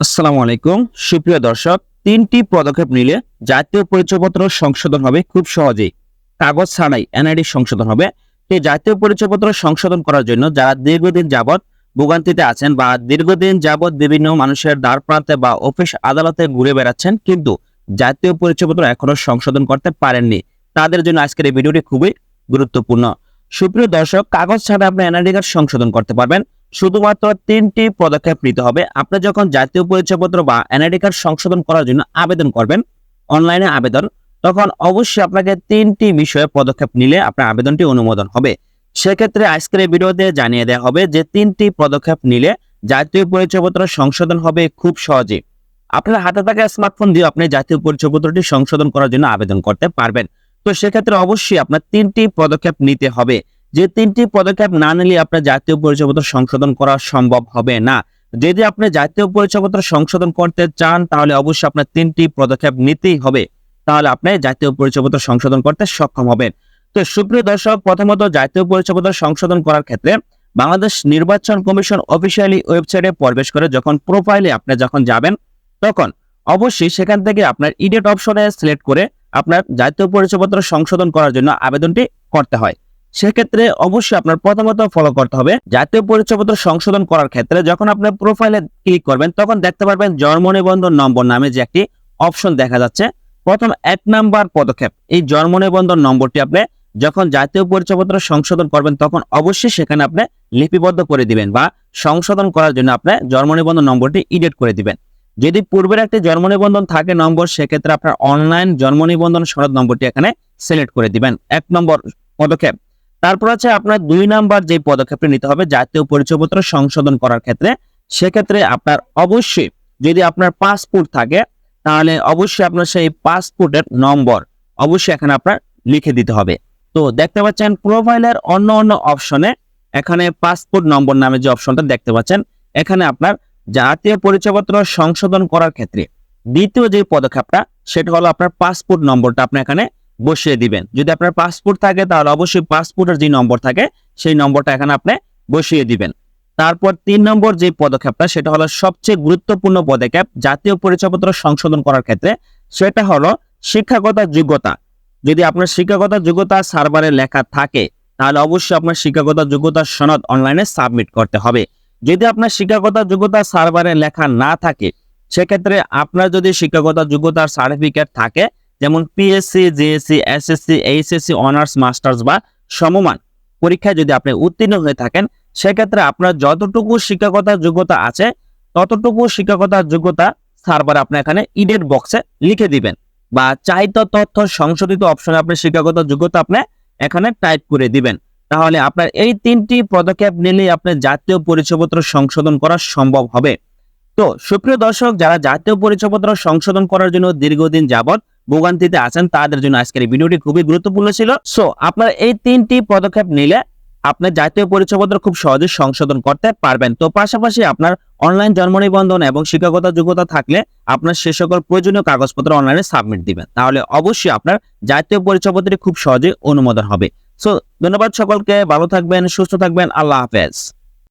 আসসালামু আলাইকুম। সুপ্রিয় দর্শক, তিনটি পদক্ষেপ নিলে জাতীয় পরিচয়পত্র সংশোধন হবে খুব সহজেই। কাগজ ছাড়াই এনআইডি সংশোধন হবে। এই জাতীয় পরিচয়পত্র সংশোধন করার জন্য যারা দীর্ঘদিন যাবৎ ভোগান্তিতে আছেন বা দীর্ঘদিন যাবৎ বিভিন্ন মানুষের দ্বার প্রান্তে বা অফিস আদালতে ঘুরে বেড়াচ্ছেন, কিন্তু জাতীয় পরিচয়পত্র এখনও সংশোধন করতে পারেননি, তাদের জন্য আজকের এই ভিডিওটি খুবই গুরুত্বপূর্ণ। সুপ্রিয় দর্শক, কাগজ ছাড়া আপনি এনআইডি কার্ড সংশোধন করতে পারবেন। শুধুমাত্র তিনটি পদক্ষেপ নিতে হবে। আপনি যখন জাতীয় পরিচয়পত্র বা এনআইডি কার্ড সংশোধন করার জন্য আবেদন করবেন অনলাইনে আবেদন, তখন অবশ্যই আপনাকে তিনটি বিষয়ে পদক্ষেপ নিলে আপনার আবেদনটি অনুমোদন হবে। সেক্ষেত্রে আজকের এই ভিডিওতে জানিয়ে দেওয়া হবে যে তিনটি পদক্ষেপ নিলে জাতীয় পরিচয়পত্র সংশোধন হবে খুব সহজে। আপনার হাতে থাকা স্মার্টফোন দিয়ে আপনি জাতীয় পরিচয়পত্রটি সংশোধন করার জন্য আবেদন করতে পারবেন। তো সেক্ষেত্রে অবশ্যই আপনার তিনটি পদক্ষেপ নিতে হবে। যে তিনটি পদক্ষেপ না নিলে আপনার জাতীয় পরিচয়পত্র সংশোধন করা সম্ভব হবে না। যদি আপনি জাতীয় পরিচয়পত্র সংশোধন করতে চান, তাহলে অবশ্যই আপনার তিনটি পদক্ষেপ নিতেই হবে। তাহলে আপনি জাতীয় পরিচয়পত্র সংশোধন করতে সক্ষম হবেন। তো সুপ্রিয় দর্শক, প্রথমত জাতীয় পরিচয়পত্র সংশোধন করার ক্ষেত্রে বাংলাদেশ নির্বাচন কমিশন অফিসিয়ালি ওয়েবসাইটে প্রবেশ করে যখন প্রোফাইলে আপনি যখন যাবেন, তখন অবশ্যই সেখান থেকে আপনার ইডিট অপশনে সিলেক্ট করে আপনার জাতীয় পরিচয়পত্র সংশোধন করার জন্য আবেদনটি করতে হয়। সেক্ষেত্রে অবশ্যই আপনার প্রথমত ফলো করতে হবে। জাতীয় পরিচয়পত্র সংশোধন করার ক্ষেত্রে যখন আপনি প্রোফাইলে ক্লিক করবেন, তখন দেখতে পারবেন জন্ম নিবন্ধন নম্বর নামে যে একটি অপশন দেখা যাচ্ছে। প্রথম এক নাম্বার পদক্ষেপ, এই জন্ম নিবন্ধন নম্বরটি আপনি যখন জাতীয় পরিচয়পত্র সংশোধন করবেন, তখন অবশ্যই সেখানে আপনি লিপিবদ্ধ করে দিবেন বা সংশোধন করার জন্য আপনি জন্ম নিবন্ধন নম্বরটি ইডিট করে দিবেন। যদি পূর্বের একটি জন্ম নিবন্ধন থাকে নম্বর, সেক্ষেত্রে আপনার অনলাইন জন্ম নিবন্ধন সনদ নম্বরটি এখানে সিলেক্ট করে দিবেন। এক নম্বর পদক্ষেপ তারপর আছে আপনার দুই নাম্বার যে পদক্ষেপটি নিতে হবে, জাতীয় পরিচয়পত্র সংশোধন করার ক্ষেত্রে। সেক্ষেত্রে আপনার অবশ্যই যদি আপনার পাসপোর্ট থাকে, তাহলে অবশ্যই আপনার সেই পাসপোর্টের নম্বর অবশ্যই এখানে আপনার লিখে দিতে হবে। তো দেখতে পাচ্ছেন প্রোফাইলের অন্য অন্য অপশনে এখানে পাসপোর্ট নম্বর নামে যে অপশনটা দেখতে পাচ্ছেন, এখানে আপনার জাতীয় পরিচয়পত্র সংশোধন করার ক্ষেত্রে দ্বিতীয় যে পদক্ষেপটা, সেটা হলো আপনার পাসপোর্ট নম্বরটা আপনি এখানে বসিয়ে দিবেন। যদি আপনার পাসপোর্ট থাকে, তাহলে অবশ্যই পাসপোর্টের যে নম্বর থাকে, সেই নম্বরটা এখানে আপনি বসিয়ে দিবেন। তারপর তিন নম্বর যে পদক্ষেপটা, সেটা হলো সবচেয়ে গুরুত্বপূর্ণ পদক্ষেপ জাতীয় পরিচয়পত্র সংশোধন করার ক্ষেত্রে, সেটা হলো শিক্ষাগত যোগ্যতা। যদি আপনার শিক্ষাগত যোগ্যতা সার্ভারে লেখা থাকে, তাহলে অবশ্যই আপনার শিক্ষাগত যোগ্যতার সনদ অনলাইনে সাবমিট করতে হবে। যদি আপনার শিক্ষাগত যোগ্যতা সার্ভারে লেখা না থাকে, সেক্ষেত্রে আপনার যদি শিক্ষাগত যোগ্যতার সার্টিফিকেট থাকে যেমন PSC JSC SSC HSC honours masters বা সমমান। পরীক্ষায় যদি আপনি উত্তীর্ণ হয়ে থাকেন, সেক্ষেত্রে আপনার যতটুকু শিক্ষাগত যোগ্যতা আছে, ততটুকু শিক্ষাগত যোগ্যতা সার্ভার আপনি এখানে ইডেট বক্সে লিখে দিবেন। বা চাহিত তথ্য সংশোধিত অপশনে আপনি শিক্ষাগত যোগ্যতা আপনি এখানে টাইপ করে দিবেন। তাহলে আপনার এই তিনটি পদক্ষেপ নিলেই আপনার জাতীয় পরিচয়পত্র সংশোধন করা সম্ভব হবে। তো সুপ্রিয় দর্শক, যারা জাতীয় পরিচয়পত্র সংশোধন করার জন্য দীর্ঘদিন যাবত ভোগান্তিতে আছেন, তাদের জন্য আজকের এই ভিডিওটি খুবই গুরুত্বপূর্ণ ছিল। সো আপনার এই তিনটি পদক্ষেপ নিলে আপনার জাতীয় পরিচয়পত্র খুব সহজে সংশোধন করতে পারবেন। তো পাশাপাশি আপনার অনলাইন জন্ম নিবন্ধন এবং শিক্ষাগত যোগ্যতা থাকলে আপনার সে সকল প্রয়োজনীয় কাগজপত্র অনলাইনে সাবমিট দিবেন। তাহলে অবশ্যই আপনার জাতীয় পরিচয়পত্রটি খুব সহজে অনুমোদন হবে। সো ধন্যবাদ সকলকে, ভালো থাকবেন, সুস্থ থাকবেন, আল্লাহ হাফেজ।